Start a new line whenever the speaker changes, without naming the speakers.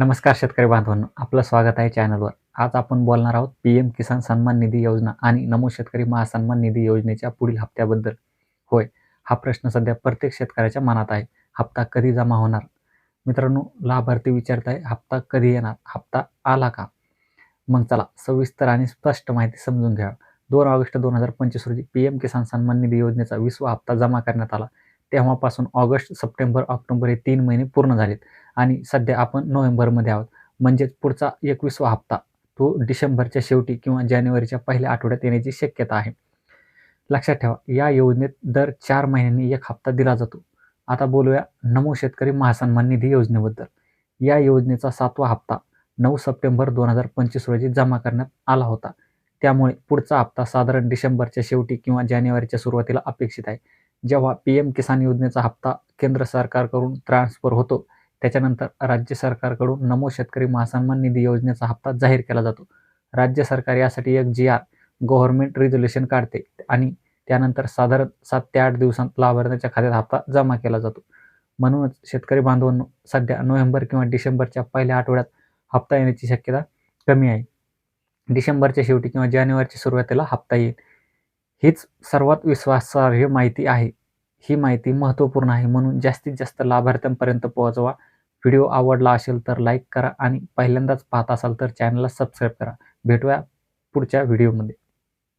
नमस्कार शेतकरी बांधवांनो आपलं स्वागत आहे चॅनलवर. आज आपण बोलणार आहोत पी एम किसान सन्मान निधी योजना आणि नमो शेतकरी महासन्मान निधी योजनेच्या पुढील हप्त्याबद्दल. होय हा प्रश्न सध्या प्रत्येक शेतकऱ्याच्या मनात आहे. हप्ता कधी जमा होणार? मित्रांनो लाभार्थी विचारत आहे हप्ता कधी येणार? हप्ता आला का? मग चला सविस्तर आणि स्पष्ट माहिती समजून घ्या. दोन ऑगस्ट दोन हजार पंचवीस रोजी पी एम किसान सन्मान निधी योजनेचा विसवा हप्ता जमा करण्यात आला. तेव्हापासून ऑगस्ट सप्टेंबर ऑक्टोबर हे तीन महिने पूर्ण झालेत. आणि सध्या आपण नोव्हेंबरमध्ये आहोत. म्हणजेच पुढचा एकवीसवा हप्ता तो डिसेंबरच्या शेवटी किंवा जानेवारीच्या पहिल्या आठवड्यात येण्याची शक्यता आहे. लक्षात ठेवा या योजनेत दर चार महिन्यांनी एक हप्ता दिला जातो. आता बोलूया नमो शेतकरी महासन्मान निधी योजनेबद्दल. या योजनेचा सातवा हप्ता नऊ सप्टेंबर दोन हजार पंचवीस रोजी जमा करण्यात आला होता. त्यामुळे पुढचा हप्ता साधारण डिसेंबरच्या शेवटी किंवा जानेवारीच्या सुरुवातीला अपेक्षित आहे. जेव्हा पी एम किसान योजनेचा हप्ता केंद्र सरकारकडून ट्रान्सफर होतो त्याच्यानंतर राज्य सरकारकडून नमो शेतकरी महासन्मान निधी योजनेचा हप्ता जाहीर केला जातो. राज्य सरकार यासाठी एक जी आर गव्हर्नमेंट रिझोल्युशन काढते आणि त्यानंतर साधारण सात ते आठ दिवसांत लाभार्थ्याच्या खात्यात हप्ता जमा केला जातो. म्हणूनच शेतकरी बांधवांनो सध्या नोव्हेंबर किंवा डिसेंबरच्या पहिल्या आठवड्यात हप्ता येण्याची शक्यता कमी आहे. डिसेंबरच्या शेवटी किंवा जानेवारीच्या सुरुवातीला हप्ता येईल. हीच सर्वात विश्वासार्ह माहिती आहे. ही माहिती महत्त्वपूर्ण आहे म्हणून जास्तीत जास्त लाभार्थ्यांपर्यंत पोहोचवा. व्हिडिओ आवडला असेल तर लाईक करा आणि पहिल्यांदाच पाहत असाल तर चॅनलला सबस्क्राईब करा. भेटूया पुढच्या व्हिडिओमध्ये.